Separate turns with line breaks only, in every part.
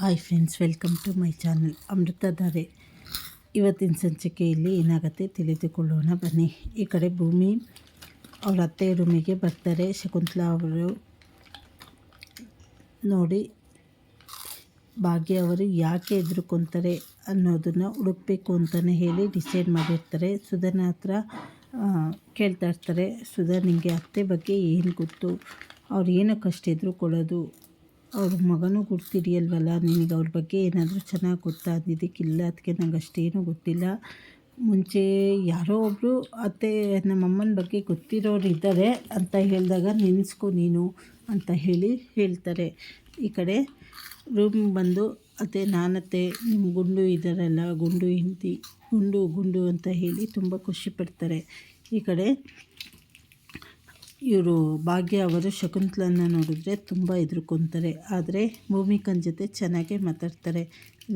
Hi friends welcome to my channel Amruthadhaare ಇವತ್ತಿನ ಸಂಚಿಕೆಯಲ್ಲಿ ಏನಾಗುತ್ತೆ ತಿಳಿದುಕೊಳ್ಳೋಣ, ಬನ್ನಿ. ಈ ಕಡೆ ಭೂಮಿ, ಅವ್ರ ಅತ್ತೆ ರೂಮಿಗೆ ಬರ್ತಾರೆ. ಶಕುಂತಲಾ ಅವರು ನೋಡಿ, ಭಾಗ್ಯ ಅವರು ಯಾಕೆ ಎದುರುಕೊತಾರೆ ಅನ್ನೋದನ್ನು ಹುಡುಕ್ಬೇಕು ಅಂತಲೇ ಹೇಳಿ ಡಿಸೈಡ್ ಮಾಡಿರ್ತಾರೆ. ಸುಧನ ಹತ್ರ ಕೇಳ್ತಾ ಇರ್ತಾರೆ ಸುಧಾ ನಿಮಗೆ ಅತ್ತೆ ಬಗ್ಗೆ ಏನು ಗೊತ್ತು? ಅವ್ರು ಏನಕ್ಕಷ್ಟು ಹೆದ್ರುಕೊಳ್ಳೋದು. ಅವ್ರ ಮಗನೂ ಗುರ್ತಿಡಿಯಲ್ವಲ್ಲ ನಿನಗೆ ಅವ್ರ ಬಗ್ಗೆ ಏನಾದರೂ ಚೆನ್ನಾಗಿ ಗೊತ್ತಾ? ಅಂದಿದ್ದಕ್ಕಿಲ್ಲ ಅದಕ್ಕೆ ನಂಗೆ ಅಷ್ಟೇನೂ ಗೊತ್ತಿಲ್ಲ. ಮುಂಚೆ ಯಾರೋ ಒಬ್ಬರು ಅತ್ತೆ, ನಮ್ಮಮ್ಮನ ಬಗ್ಗೆ ಗೊತ್ತಿರೋರು ಇದ್ದಾರೆ ಅಂತ ಹೇಳಿದಾಗ ನೆನೆಸ್ಕೊ ನೀನು ಅಂತ ಹೇಳಿ ಹೇಳ್ತಾರೆ. ಈ ಕಡೆ ರೂಮ್ ಬಂದು ಅತ್ತೆ, ನಾನತ್ತೆ, ನಿಮ್ಮ ಗುಂಡು ಇದ್ದಾರಲ್ಲ ಗುಂಡು ಹಿಂದಿ ಗುಂಡು ಗುಂಡು ಅಂತ ಹೇಳಿ ತುಂಬ ಖುಷಿ ಪಡ್ತಾರೆ. ಈ ಕಡೆ ಇವರು ಭಾಗ್ಯ ಅವರು ಶಕುಂತಲನ್ನ ನೋಡಿದ್ರೆ ತುಂಬ ಹೆದರ್ಕೊತಾರೆ. ಆದರೆ ಭೂಮಿಕನ ಜೊತೆ ಚೆನ್ನಾಗೇ ಮಾತಾಡ್ತಾರೆ.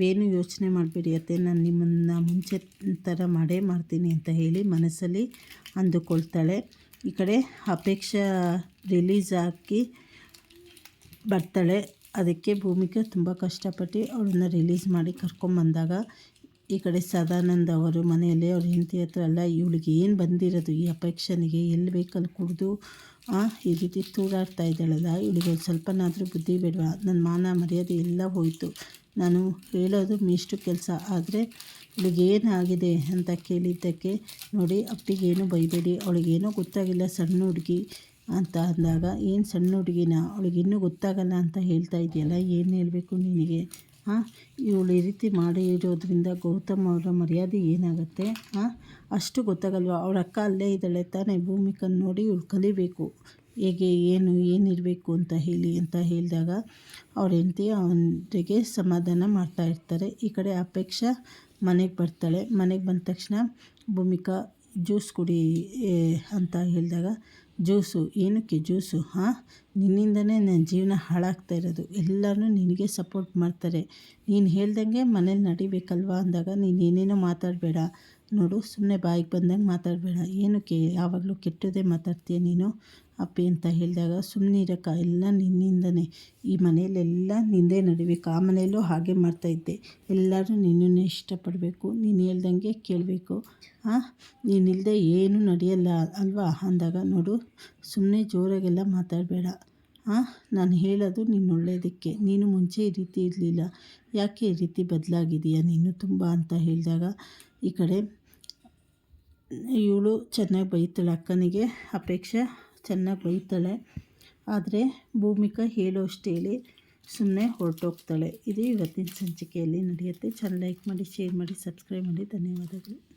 ಏನು ಯೋಚನೆ ಮಾಡಬೇಡಿ ಅತ್ತೆ, ನಾನು ನಿಮ್ಮನ್ನು ಮುಂಚೆ ಥರ ಮಾಡೇ ಮಾಡ್ತೀನಿ ಅಂತ ಹೇಳಿ ಮನಸ್ಸಲ್ಲಿ ಅಂದುಕೊಳ್ತಾಳೆ. ಈ ಕಡೆ ಅಪೇಕ್ಷಾ ರಿಲೀಸ್ ಹಾಕಿ ಬರ್ತಾಳೆ. ಅದಕ್ಕೆ ಭೂಮಿಕಾ ತುಂಬ ಕಷ್ಟಪಟ್ಟು ಅವಳನ್ನ ರಿಲೀಸ್ ಮಾಡಿ ಕರ್ಕೊಂಬಂದಾಗ ಈ ಕಡೆ ಸದಾನಂದ ಅವರು ಮನೆಯಲ್ಲಿ ಅವ್ರ ಹೆಂಡತಿ ಹತ್ರ ಅಲ್ಲ, ಇವಳಿಗೆ ಏನು ಬಂದಿರೋದು? ಈ ಅಪೇಕ್ಷನಿಗೆ ಎಲ್ಲಿ ಬೇಕಲ್ಲಿ ಕುಡಿದು? ಈ ರೀತಿ ತೂರಾಡ್ತಾ ಇದ್ದಾಳಲ್ಲ, ಇವಳಿಗೆ ಸ್ವಲ್ಪನಾದರೂ ಬುದ್ಧಿ ಬೇಡವಾ? ನನ್ನ ಮಾನ ಮರ್ಯಾದೆ ಎಲ್ಲ ಹೋಯಿತು. ನಾನು ಹೇಳೋದು ಮೀಷ್ಟು ಕೆಲಸ, ಆದರೆ ಏನಾಗಿದೆ ಅಂತ ಕೇಳಿದ್ದಕ್ಕೆ ನೋಡಿ ಅಪ್ಪಿಗೇನು ಬೈಬೇಡಿ. ಅವಳಿಗೇನೋ ಗೊತ್ತಾಗಿಲ್ಲ, ಸಣ್ಣ ಹುಡುಗಿ ಅಂತ ಅಂದಾಗ, ಏನು ಸಣ್ಣ ಹುಡುಗಿನ? ಅವಳಿಗಿನ್ನೂ ಗೊತ್ತಾಗಲ್ಲ ಅಂತ ಹೇಳ್ತಾ ಇದೆಯಲ್ಲ, ಏನು ಹೇಳಬೇಕು ನಿನಗೆ? ಹಾಂ ಇವಳು ಈ ರೀತಿ ಮಾಡಿ ಇರೋದ್ರಿಂದ ಗೌತಮ್ ಅವರ ಮರ್ಯಾದೆ ಏನಾಗುತ್ತೆ? ಹಾಂ ಅಷ್ಟು ಗೊತ್ತಾಗಲ್ವ? ಅವ್ರ ಅಕ್ಕ ಅಲ್ಲೇ ಇದ್ದಾಳೆ ತಾನೇ ಭೂಮಿಕನ್ನು ನೋಡಿ ಇವಳು ಕಲಿಬೇಕು. ಹೇಗೆ, ಏನು ಏನಿರಬೇಕು ಅಂತ ಹೇಳಿ ಅಂತ ಹೇಳಿದಾಗ, ಅವ್ರ ಹೆಂಡತಿ ಅವನಿಗೆ ಸಮಾಧಾನ ಮಾಡ್ತಾ ಇರ್ತಾರೆ. ಈ ಕಡೆ ಅಪೇಕ್ಷ ಮನೆಗೆ ಬರ್ತಾಳೆ. ಮನೆಗೆ ಬಂದ ತಕ್ಷಣ ಭೂಮಿಕಾ ಜ್ಯೂಸ್ ಕುಡಿ ಅಂತ ಹೇಳಿದಾಗ, ಜ್ಯೂಸು, ಏನಕ್ಕೆ ಜ್ಯೂಸು, ಹಾಂ? ನಿನ್ನಿಂದನೇ ನನ್ನ ಜೀವನ ಹಾಳಾಗ್ತಾ ಇರೋದು. ಎಲ್ಲರೂ ನಿನಗೆ ಸಪೋರ್ಟ್ ಮಾಡ್ತಾರೆ. ನೀನು ಹೇಳ್ದಂಗೆ ಮನೇಲಿ ನಡಿಬೇಕಲ್ವಾ? ಅಂದಾಗ, ನೀನು ಏನೇನೋ ಮಾತಾಡಬೇಡ. ನೋಡು ಸುಮ್ಮನೆ ಬಾಯಿಗೆ ಬಂದಂಗೆ ಮಾತಾಡಬೇಡ. ಏನಕ್ಕೆ? ಯಾವಾಗಲೂ ಕೆಟ್ಟದೇ ಮಾತಾಡ್ತೀಯ ನೀನು? ಅಪ್ಪಿ ಅಂತ ಹೇಳಿದಾಗ ಸುಮ್ಮನೆ ಇರೋಕ್ಕ, ಎಲ್ಲ ನಿನ್ನಿಂದನೇ. ಈ ಮನೆಯಲ್ಲೆಲ್ಲ ನಿಂದೆ ನಡಿಬೇಕು. ಆ ಮನೆಯಲ್ಲೂ ಹಾಗೆ ಮಾಡ್ತಾಯಿದ್ದೆ ಎಲ್ಲರೂ ನಿನ್ನನ್ನೇ ಇಷ್ಟಪಡಬೇಕು. ನೀನು ಹೇಳ್ದಂಗೆ ಕೇಳಬೇಕು. ಹಾಂ ನೀನಿಲ್ಲದೆ ಏನೂ ನಡೆಯಲ್ಲ ಅಲ್ವಾ? ಅಂದಾಗ, ನೋಡು ಸುಮ್ಮನೆ ಜೋರಾಗೆಲ್ಲ ಮಾತಾಡಬೇಡ. ಹಾಂ ನಾನು ಹೇಳೋದು ನಿನ್ನ ಒಳ್ಳೆಯದಕ್ಕೆ ನೀನು ಮುಂಚೆ ಈ ರೀತಿ ಇರಲಿಲ್ಲ. ಯಾಕೆ ಈ ರೀತಿ ಬದಲಾಗಿದೆಯಾ ನೀನು ತುಂಬ ಅಂತ ಹೇಳಿದಾಗ, ಈ ಕಡೆ ಇವಳು ಚೆನ್ನಾಗಿ ಬೈತಾಳೆ ಅಕ್ಕನಿಗೆ ಅಪೇಕ್ಷೆ. ಚೆನ್ನಾಗಿ ಬೈತಾಳೆ ಆದರೆ ಭೂಮಿಕಾ ಹೇಳಿ ಸುಮ್ಮನೆ ಹೊರಟೋಗ್ತಾಳೆ. ಇದು ಇವತ್ತಿನ ಸಂಚಿಕೆಯಲ್ಲಿ ನಡೆಯುತ್ತೆ. ಚಾನಲ್ ಲೈಕ್ ಮಾಡಿ, ಶೇರ್ ಮಾಡಿ, ಸಬ್ಸ್ಕ್ರೈಬ್ ಮಾಡಿ. ಧನ್ಯವಾದಗಳು.